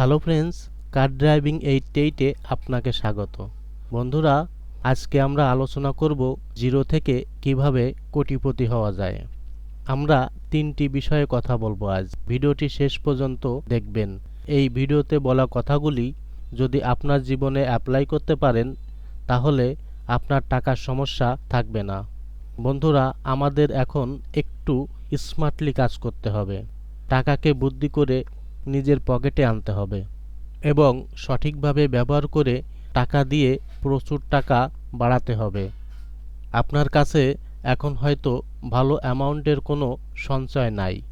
Hello friends, car driving eight এইটে আপনাকে স্বাগত। বন্ধুরা, আজকে আমরা আলোচনা করব জিরো থেকে কীভাবে কোটিপতি হওয়া যায়। আমরা তিনটি বিষয়ে কথা বলব আজ। ভিডিওটি শেষ পর্যন্ত দেখবেন। এই ভিডিওতে বলা কথাগুলি যদি আপনার জীবনে অ্যাপ্লাই করতে পারেন, তাহলে আপনার টাকার সমস্যা থাকবে না। বন্ধুরা, আমাদের এখন একটু স্মার্টলি কাজ করতে হবে। টাকাকে বুদ্ধি করে নিজের পকেটে আনতে হবে এবং সঠিকভাবে ব্যবহার করে টাকা দিয়ে প্রচুর টাকা বাড়াতে হবে। আপনার কাছে এখন হয়তো ভালো অ্যামাউন্টের কোনো সঞ্চয় নাই।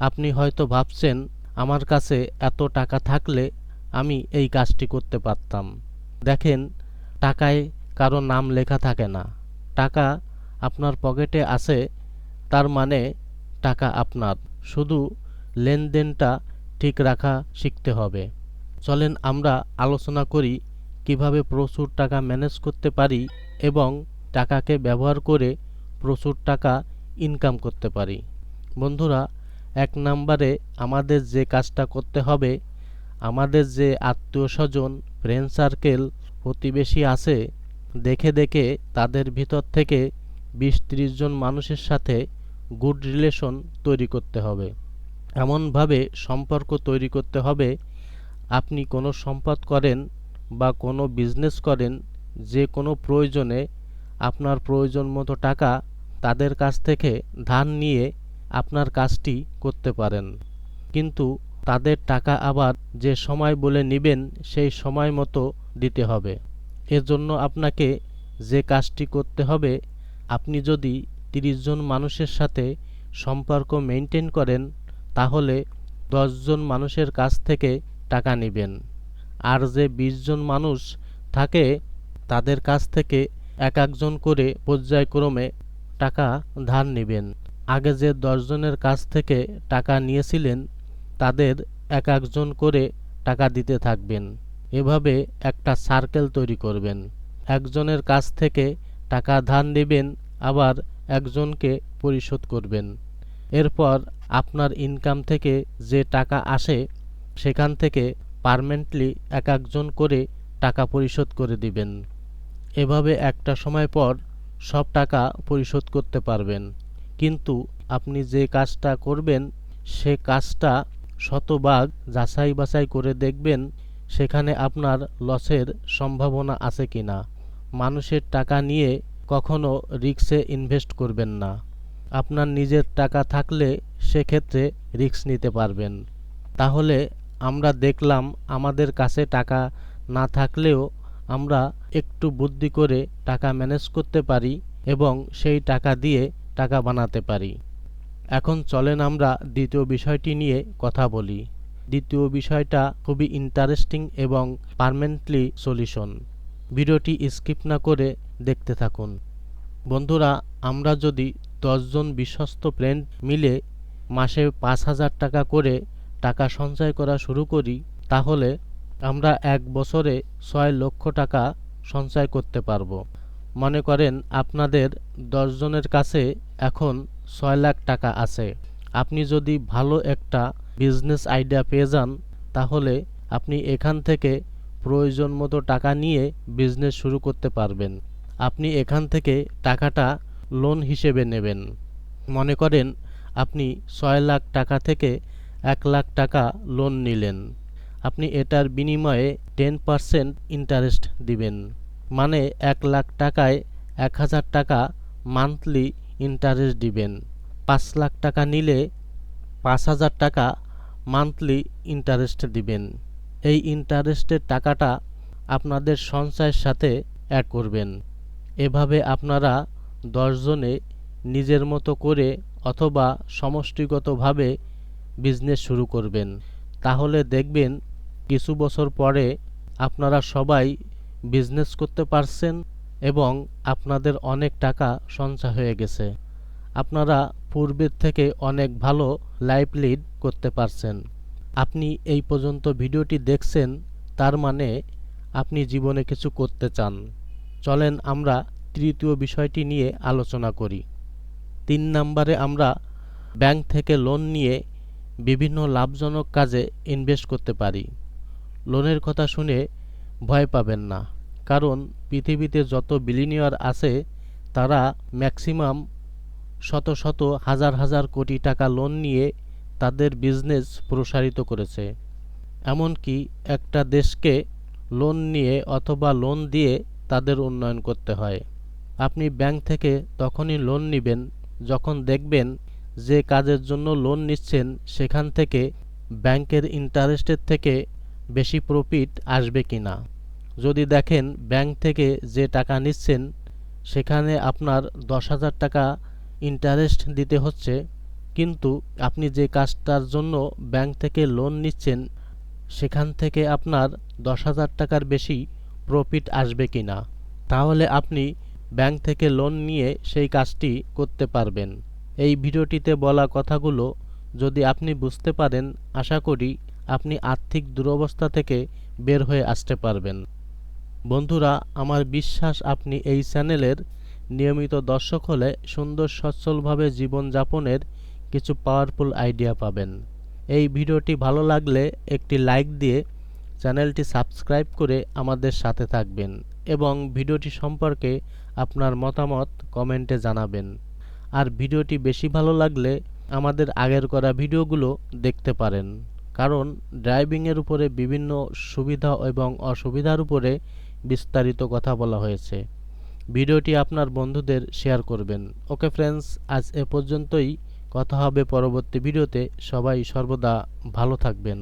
আপনি হয়তো ভাবছেন, আমার কাছে এত টাকা থাকলে আমি এই কাজটি করতে পারতাম। দেখেন, টাকায় কারও নাম লেখা থাকে না। টাকা আপনার পকেটে আছে, তার মানে টাকা আপনার। শুধু লেনদেনটা ঠিক রাখা শিখতে হবে। চলেন আমরা আলোচনা করি কীভাবে প্রচুর টাকা ম্যানেজ করতে পারি এবং টাকাকে ব্যবহার করে প্রচুর টাকা ইনকাম করতে পারি। বন্ধুরা, এক নম্বরে আমাদের যে কাজটা করতে হবে, আমাদের যে আত্মীয় স্বজন ফ্রেন্ড সার্কেল প্রতিবেশী আছে, দেখে দেখে তাদের ভিতর থেকে বিশ ত্রিশ জন মানুষের সাথে গুড রিলেশন তৈরি করতে হবে। এমনভাবে সম্পর্ক তৈরি করতে হবে, আপনি কোনো সম্পদ করেন বা কোনো বিজনেস করেন, যে কোনো প্রয়োজনে আপনার প্রয়োজন মতো টাকা তাদের কাছ থেকে ধার নিয়ে আপনার কাজটি করতে পারেন। কিন্তু তাদের টাকা আবার যে সময় বলে নেবেন, সেই সময় মতো দিতে হবে। এর জন্য আপনাকে যে কাজটি করতে হবে, আপনি যদি তিরিশ জন মানুষের সাথে সম্পর্ক মেনটেন করেন তাহলে দশজন মানুষের কাছ থেকে টাকা নেবেন। আর যে বিশ জন মানুষ থাকে, তাদের কাছ থেকে এক একজন করে পর্যায়ক্রমে টাকা ধার নেবেন। আগে যে দশজনের কাছ থেকে টাকা নিয়েছিলেন, তাদের এক একজন করে টাকা দিতে থাকবেন। এভাবে একটা সার্কেল তৈরি করবেন। একজনের কাছ থেকে টাকা ধার নেবেন, আবার একজনকে পরিশোধ করবেন। এরপর আপনার ইনকাম থেকে যে টাকা আসে, সেখান থেকে পারমানেন্টলি এক একজন করে টাকা পরিশোধ করে দিবেন। এভাবে একটা সময় পর সব টাকা পরিশোধ করতে পারবেন। কিন্তু আপনি যে কাজটা করবেন, সে কাজটা শতভাগ যাচাই বাছাই করে দেখবেন, সেখানে আপনার লসের সম্ভাবনা আছে কি না মানুষের টাকা নিয়ে কখনো রিক্সে ইনভেস্ট করবেন না। আপনার নিজের টাকা থাকলে সেক্ষেত্রে রিস্ক নিতে পারবেন। তাহলে আমরা দেখলাম আমাদের কাছে টাকা না থাকলেও আমরা একটু বুদ্ধি করে টাকা ম্যানেজ করতে পারি এবং সেই টাকা দিয়ে টাকা বানাতে পারি। এখন চলেন আমরা দ্বিতীয় বিষয়টি নিয়ে কথা বলি। দ্বিতীয় বিষয়টা খুবই ইন্টারেস্টিং এবং পারমানেন্টলি সলিউশন ভিডিওটি স্কিপ না করে দেখতে থাকুন। বন্ধুরা, আমরা যদি দশজন বিশ্বস্ত ফ্রেন্ড মিলে মাসে পাঁচ হাজার টাকা করে টাকা সঞ্চয় করা শুরু করি, তাহলে আমরা এক বছরে ছয় লক্ষ টাকা সঞ্চয় করতে পারব। মনে করেন আপনাদের দশজনের কাছে এখন ছয় লাখ টাকা আছে। আপনি যদি ভালো একটা বিজনেস আইডিয়া পেয়ে যান, তাহলে আপনি এখান থেকে প্রয়োজন মতো টাকা নিয়ে বিজনেস শুরু করতে পারবেন। আপনি এখান থেকে টাকাটা লোন হিসেবে নেবেন। মনে করেন আপনি ছয় লাখ টাকা থেকে এক লাখ টাকা লোন নিলেন। আপনি এটার বিনিময়ে টেন পারসেন্ট ইন্টারেস্ট দিবেন। মানে এক লাখ টাকায় এক হাজার টাকা মান্থলি ইন্টারেস্ট দিবেন। পাঁচ লাখ টাকা নিলে পাঁচ হাজার টাকা মান্থলি ইন্টারেস্ট দিবেন। এই ইন্টারেস্টের টাকাটা আপনাদের সঞ্চয়ের সাথে অ্যাড করবেন। এভাবে আপনারা দশজনে নিজের মতো করে অথবা সমষ্টিগতভাবে বিজনেস শুরু করবেন। তাহলে দেখবেন কিছু বছর পরে আপনারা সবাই বিজনেস করতে পারছেন এবং আপনাদের অনেক টাকা সঞ্চয় হয়ে গেছে। আপনারা পূর্বের থেকে অনেক ভালো লাইফ লিড করতে পারছেন। আপনি এই পর্যন্ত ভিডিওটি দেখছেন, তার মানে আপনি জীবনে কিছু করতে চান। চলেন আমরা তৃতীয় বিষয়টি নিয়ে আলোচনা করি। তিন নম্বরে আমরা ব্যাংক থেকে লোন নিয়ে বিভিন্ন লাভজনক কাজে ইনভেস্ট করতে পারি। লোনের কথা শুনে ভয় পাবেন না, কারণ পৃথিবীতে যত বিলিনিয়ার আছে, তারা ম্যাক্সিমাম শত শত হাজার হাজার কোটি টাকা লোন নিয়ে তাদের বিজনেস প্রসারিত করেছে। এমনকি একটা দেশকে লোন নিয়ে অথবা লোন দিয়ে তাদের উন্নয়ন করতে হয়। আপনি ব্যাংক থেকে তখনই লোন নেবেন যখন দেখবেন যে কাজের জন্য লোন নিচ্ছেন সেখান থেকে ব্যাংকের ইন্টারেস্টের থেকে বেশি প্রফিট আসবে কি না যদি দেখেন ব্যাংক থেকে যে টাকা নিচ্ছেন সেখানে আপনার দশ হাজার টাকা ইন্টারেস্ট দিতে হচ্ছে, কিন্তু আপনি যে কাজটার জন্য ব্যাংক থেকে লোন নিচ্ছেন সেখান থেকে আপনার দশ হাজার টাকার বেশি প্রফিট আসবে কি না তাহলে আপনি ব্যাংক থেকে লোন নিয়ে সেই কাজটি করতে পারবেন। এই ভিডিওটিতে বলা কথাগুলো যদি আপনি বুঝতে পারেন, আশা করি আপনি আর্থিক দুরবস্থা থেকে বের হয়ে আসতে পারবেন। বন্ধুরা, আমার বিশ্বাস আপনি এই চ্যানেলের নিয়মিত দর্শক হলে সুন্দর সচ্ছলভাবে জীবনযাপনের কিছু পাওয়ারফুল আইডিয়া পাবেন। এই ভিডিওটি ভালো লাগলে একটি লাইক দিয়ে চ্যানেলটি সাবস্ক্রাইব করে আমাদের সাথে থাকবেন। এবং ভিডিওটি সম্পর্কে আপনার মতামত কমেন্টে জানাবেন। আর ভিডিওটি বেশি ভালো লাগলে আমাদের আগের করা ভিডিওগুলো দেখতে পারেন। কারণ ড্রাইভিংয়ের উপরে বিভিন্ন সুবিধা এবং অসুবিধার উপরে বিস্তারিত কথা বলা হয়েছে। ভিডিওটি আপনার বন্ধুদের শেয়ার করবেন। ওকে ফ্রেন্ডস, আজ এ পর্যন্তই। কথা হবে পরবর্তী ভিডিওতে। সবাই সর্বদা ভালো থাকবেন।